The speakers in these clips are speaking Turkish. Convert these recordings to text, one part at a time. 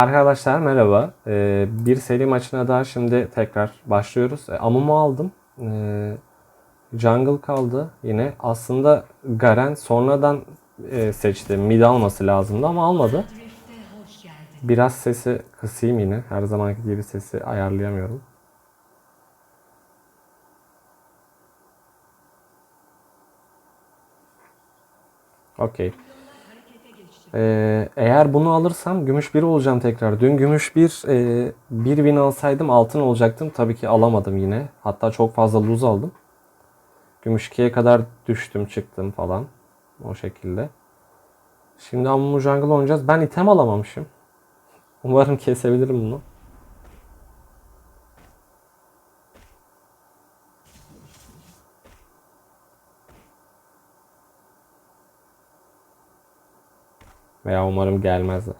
Arkadaşlar merhaba. Ee, bir seri maçına daha şimdi tekrar başlıyoruz. E, Amumu aldım. Ee, jungle kaldı yine. Aslında Garen sonradan e, seçti. Mid alması lazımdı ama almadı. Biraz sesi kısayım yine. Her zamanki gibi sesi ayarlayamıyorum. Okey. Ee, eğer bunu alırsam gümüş 1 olacağım tekrar. Dün gümüş 1 e, bir win alsaydım altın olacaktım. Tabii ki alamadım yine. Hatta çok fazla lose aldım. Gümüş 2'ye kadar düştüm çıktım falan. O şekilde. Şimdi Amumu Jungle oynayacağız. Ben item alamamışım. Umarım kesebilirim bunu. Veya umarım gelmezler.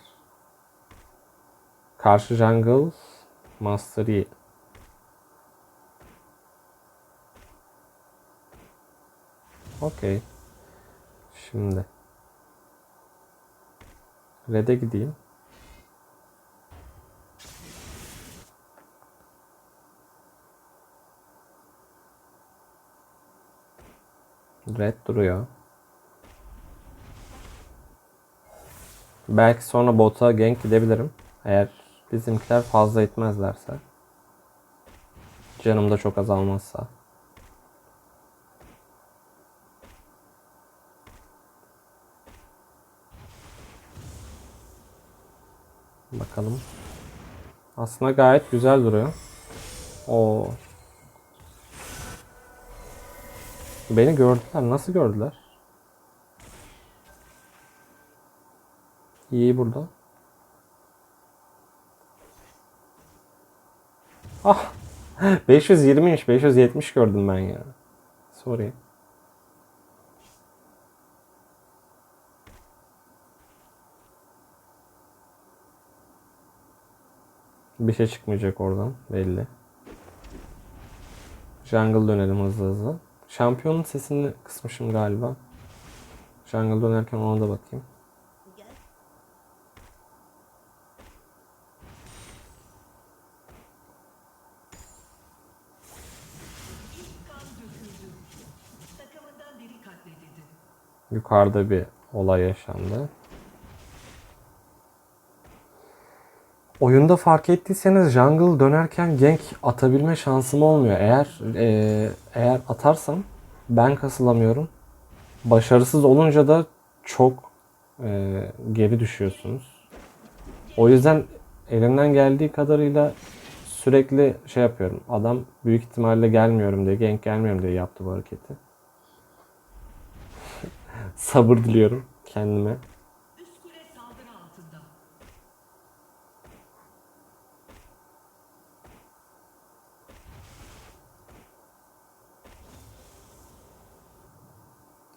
Karşı jungle Master Yi. Okey. Şimdi. Red'e gideyim. Red duruyor. Belki sonra bota gank gidebilirim. Eğer bizimkiler fazla itmezlerse. Canım da çok azalmazsa. Bakalım. Aslında gayet güzel duruyor. O. Beni gördüler. Nasıl gördüler? İyi burada. Ah. 520'ymiş. 570 gördüm ben ya. Sorry. Bir şey çıkmayacak oradan belli. Jungle dönelim hızlı hızlı. Şampiyonun sesini kısmışım galiba. Jungle dönerken ona da bakayım. Yukarıda bir olay yaşandı. Oyunda fark ettiyseniz jungle dönerken gank atabilme şansım olmuyor. Eğer eee, eğer atarsam ben kasılamıyorum. Başarısız olunca da çok eee, geri düşüyorsunuz. O yüzden elimden geldiği kadarıyla sürekli şey yapıyorum. Adam büyük ihtimalle gelmiyorum diye, gank gelmiyorum diye yaptı bu hareketi. Sabır diliyorum kendime.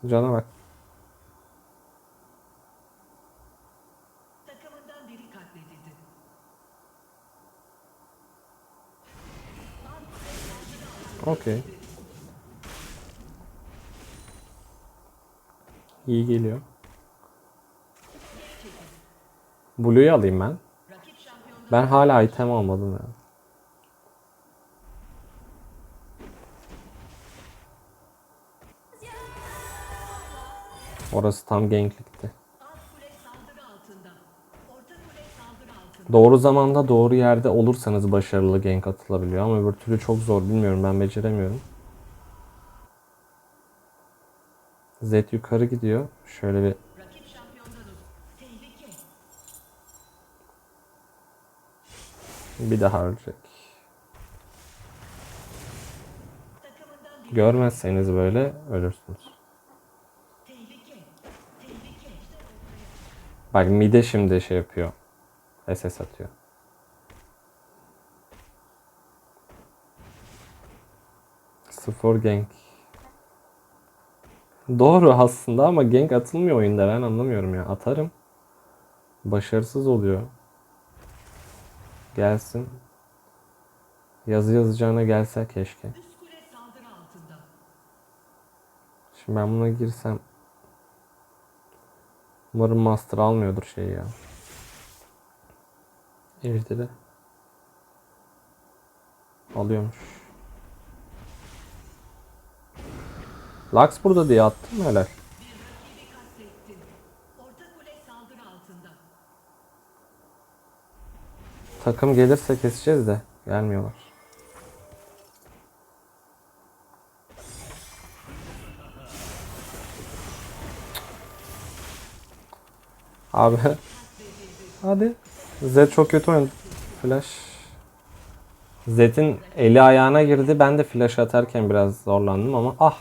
Cana bak. Takımından İyi geliyor. Blue'yu alayım ben. Ben hala item almadım ya. Orası tam ganklikti. Doğru zamanda doğru yerde olursanız başarılı gank atılabiliyor ama öbür türlü çok zor bilmiyorum ben beceremiyorum. Zed yukarı gidiyor. Şöyle bir bir daha ölecek. Görmezseniz böyle ölürsünüz. Bak mide şimdi şey yapıyor. SS atıyor. Sıfır gank. Doğru aslında ama gank atılmıyor oyunda ben anlamıyorum ya. Atarım. Başarısız oluyor. Gelsin. Yazı yazacağına gelse keşke. Şimdi ben buna girsem Umarım master almıyordur şeyi ya. Ejderi. Alıyormuş. Lux burada diye attım altında. Takım gelirse keseceğiz de gelmiyorlar. Abi. Hadi. Zed çok kötü oynadı. Flash. Zed'in eli ayağına girdi. Ben de flash atarken biraz zorlandım ama ah.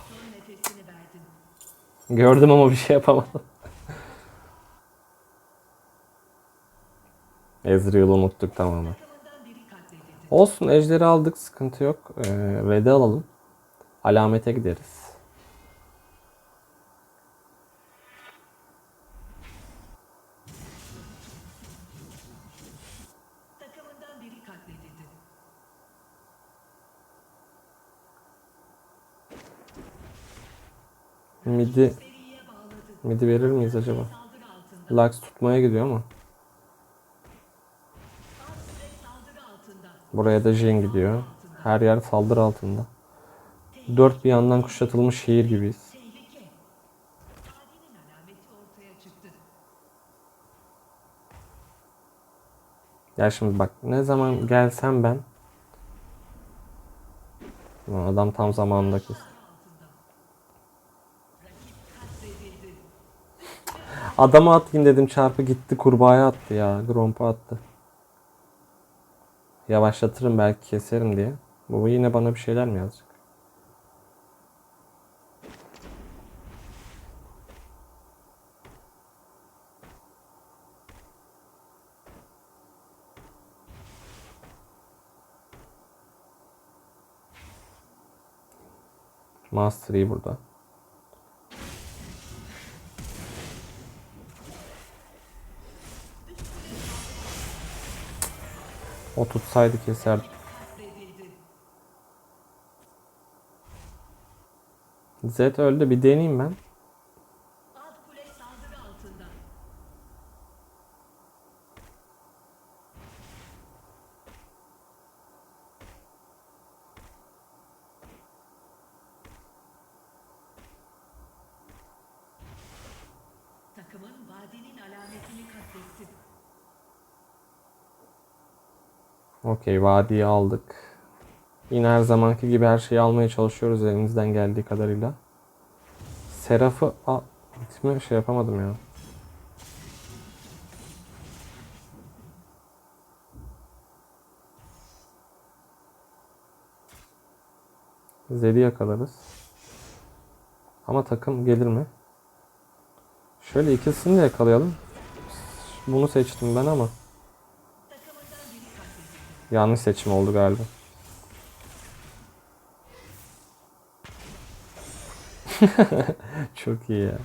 Gördüm ama bir şey yapamadım. Ezreal'ı unuttuk tamamen. Olsun ejderi aldık sıkıntı yok. Ee, Red'i alalım. Alamete gideriz. Midi, midi verir miyiz acaba? Lux tutmaya gidiyor ama. Buraya da Jhin gidiyor. Her yer saldırı altında. Dört bir yandan kuşatılmış şehir gibiyiz. Ya şimdi bak ne zaman gelsem ben Adam tam zamanında kes. Adama atayım dedim çarpı gitti kurbağaya attı ya. Gromp'a attı. Yavaşlatırım belki keserim diye. Bu yine bana bir şeyler mi yazacak? Master Yi burada. O tutsaydı. Katledildi. Zed öldü bir deneyeyim ben. Okey vadiyi aldık. Yine her zamanki gibi her şeyi almaya çalışıyoruz elimizden geldiği kadarıyla. Seraf'ı a ismi şey yapamadım ya. Zed'i yakalarız. Ama takım gelir mi? Şöyle ikisini de yakalayalım. Bunu seçtim ben ama. Yanlış seçim oldu galiba. Çok iyi ya.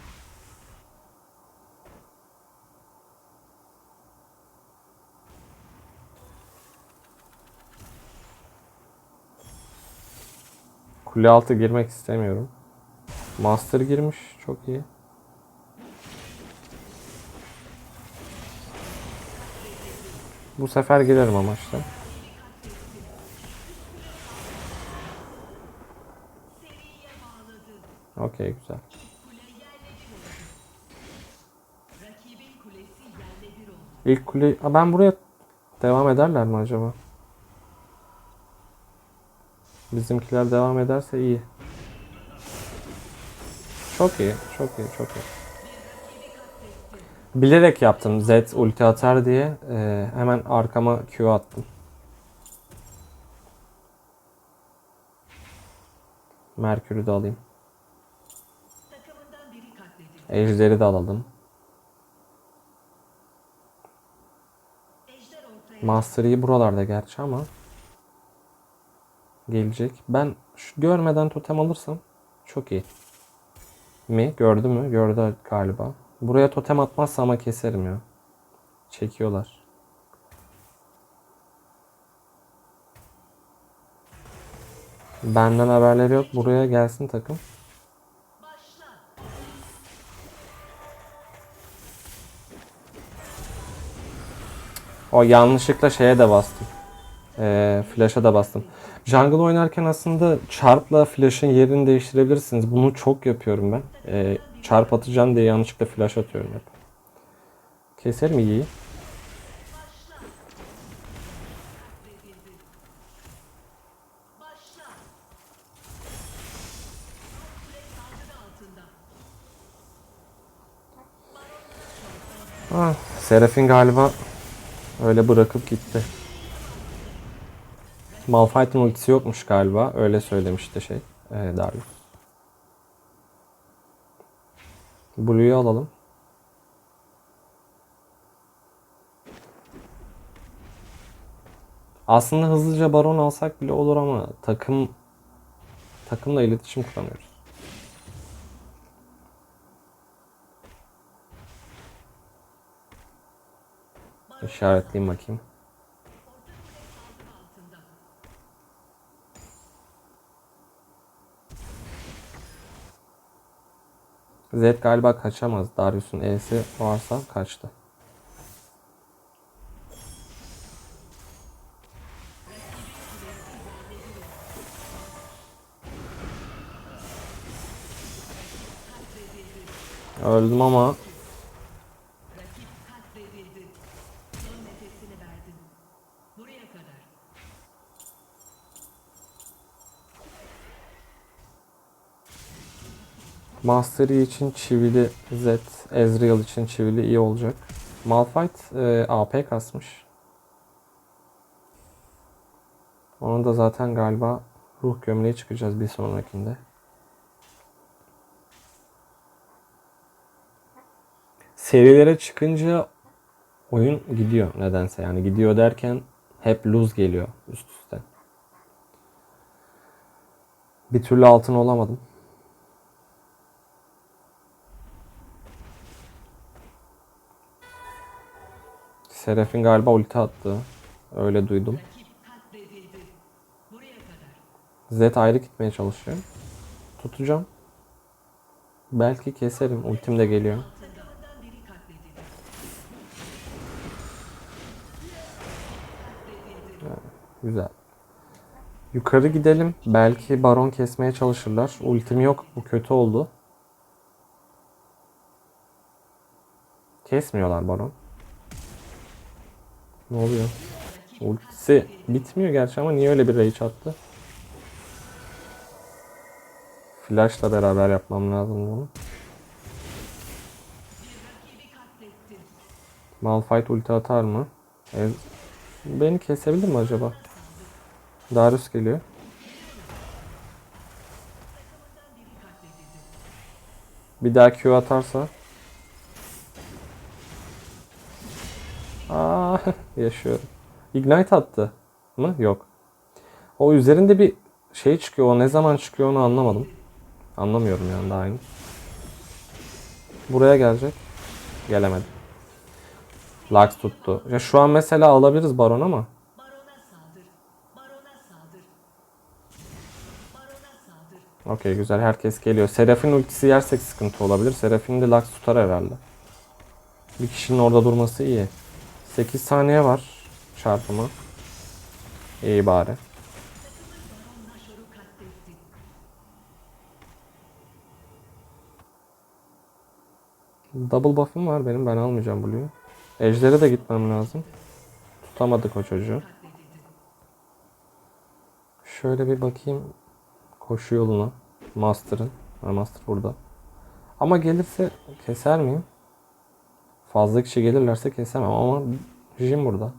Kule altı girmek istemiyorum. Master girmiş. Çok iyi. Bu sefer girerim ama işte. Seriye bağladı. Okey güzel. Kule yerle bir oldu. Rakibin kulesi yerle bir oldu. İlk kule... Ben buraya devam ederler mi acaba? Bizimkiler devam ederse iyi. Çok iyi, çok iyi, çok iyi. Bilerek yaptım Z ulti atar diye e, hemen arkama Q attım. Merkür'ü de alayım. Ejder'i de alalım. Master Yi buralarda gerçi ama gelecek. Ben şu görmeden totem alırsam çok iyi. Mi? Gördü mü? Gördü galiba. Buraya totem atmazsa ama keserim ya. Çekiyorlar. Benden haberleri yok. Buraya gelsin takım. O yanlışlıkla şeye de bastım. Ee, flash'a da bastım. Jungle oynarken aslında çarpla flash'ın yerini değiştirebilirsiniz. Bunu çok yapıyorum ben. Ee, çarp atacağım diye yanlışlıkla flash atıyorum hep. Keserim iyi. Ah, Serafin galiba öyle bırakıp gitti. Malphite'ın ultisi yokmuş galiba. Öyle söylemişti şey. Ee, Darius. Blue'yu alalım. Aslında hızlıca baron alsak bile olur ama takım takımla iletişim kuramıyoruz. İşaretleyeyim bakayım. Zed galiba kaçamaz. Darius'un E'si varsa kaçtı. Öldüm ama Master Yi için çivili Zed, Ezreal için çivili iyi olacak. Malphite e, AP kasmış. Onu da zaten galiba ruh gömleği çıkacağız bir sonrakinde. Serilere çıkınca oyun gidiyor nedense. Yani gidiyor derken hep lose geliyor üst üste. Bir türlü altın olamadım. Serafin galiba ulti attı. Öyle duydum. Zed ayrı gitmeye çalışıyor. Tutacağım. Belki keserim. Ultim de geliyor. Güzel. Yukarı gidelim. Belki baron kesmeye çalışırlar. Ultim yok. Bu kötü oldu. Kesmiyorlar baron. Ne oluyor? Ultisi bitmiyor gerçi ama niye öyle bir rage attı? Flash'la beraber yapmam lazım bunu. Malphite ulti atar mı? E, beni kesebilir mi acaba? Darius geliyor. Bir daha Q atarsa. Yaşıyorum. Ignite attı mı? Yok. O üzerinde bir şey çıkıyor. O ne zaman çıkıyor onu anlamadım. Anlamıyorum yani daha henüz. Buraya gelecek. Gelemedi. Lux tuttu. Ya şu an mesela alabiliriz Baron ama. Okey güzel herkes geliyor. Serafin ultisi yersek sıkıntı olabilir. Serafin de Lux tutar herhalde. Bir kişinin orada durması iyi. 8 saniye var çarpımı. İyi bari. Double buff'ım var benim. Ben almayacağım Blue'yu. Ejder'e de gitmem lazım. Tutamadık o çocuğu. Şöyle bir bakayım koşu yoluna. Master'ın. Master burada. Ama gelirse keser miyim? Fazla kişi gelirlerse kesemem ama Jin burada.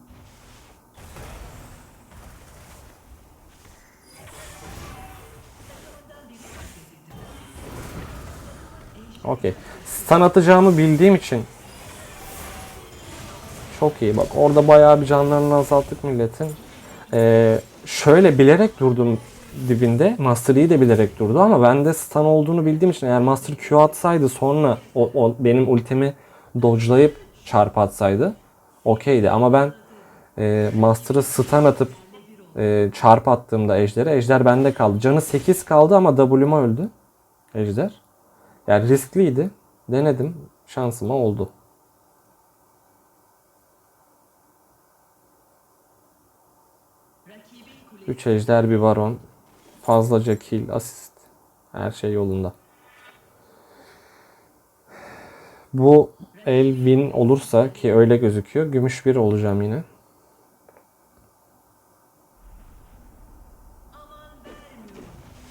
Okey. Stun atacağımı bildiğim için çok iyi. Bak orada bayağı bir canlarını azalttık milletin. Ee, şöyle bilerek durdum dibinde. Master de bilerek durdu ama ben de stun olduğunu bildiğim için eğer Master Q atsaydı sonra o, o benim ultimi dodge'layıp çarp atsaydı okeydi. Ama ben e, Master'ı stun atıp e, çarp attığımda Ejder'e Ejder bende kaldı. Canı 8 kaldı ama W'ma öldü Ejder. Yani riskliydi. Denedim. Şansıma oldu. 3 ejder bir baron. Fazlaca kill, asist. Her şey yolunda. Bu el win olursa ki öyle gözüküyor. Gümüş 1 olacağım yine.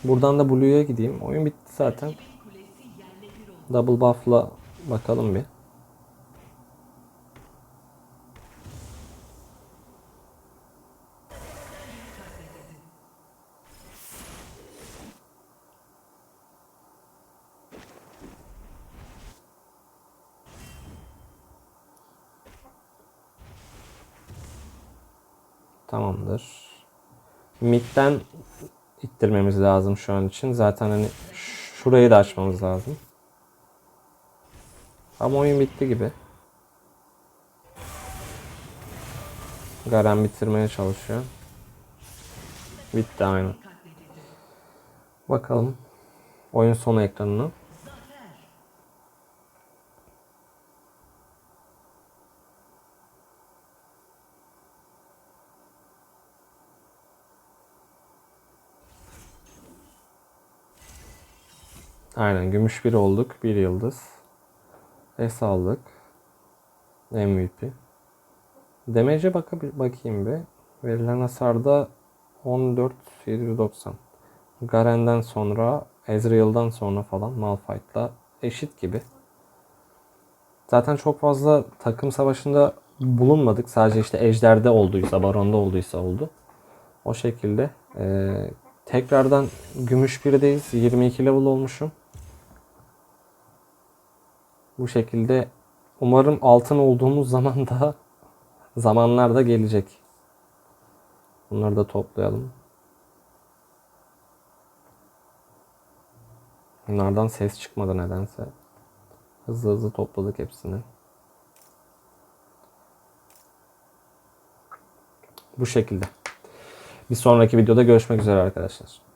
Buradan da Blue'ya gideyim. Oyun bitti zaten. bir. Double buff'la bakalım bir. Tamamdır. Mid'den ittirmemiz lazım şu an için. Zaten hani şurayı da açmamız lazım. Ama oyun bitti gibi. Garen bitirmeye çalışıyor. Bitti aynen. Bakalım. Oyun sonu ekranına. Aynen gümüş bir olduk. Bir yıldız. Es aldık. MVP. Damage'e baka- bakayım bir. Verilen hasarda 14.790. Garen'den sonra, Ezreal'dan sonra falan Malphite'la eşit gibi. Zaten çok fazla takım savaşında bulunmadık. Sadece işte Ejder'de olduysa, Baron'da olduysa oldu. O şekilde. Ee, tekrardan Gümüş 1'deyiz. 22 level olmuşum. Bu şekilde umarım altın olduğumuz zaman da zamanlar da gelecek. Bunları da toplayalım. Bunlardan ses çıkmadı nedense. Hızlı hızlı topladık hepsini. Bu şekilde. Bir sonraki videoda görüşmek üzere arkadaşlar.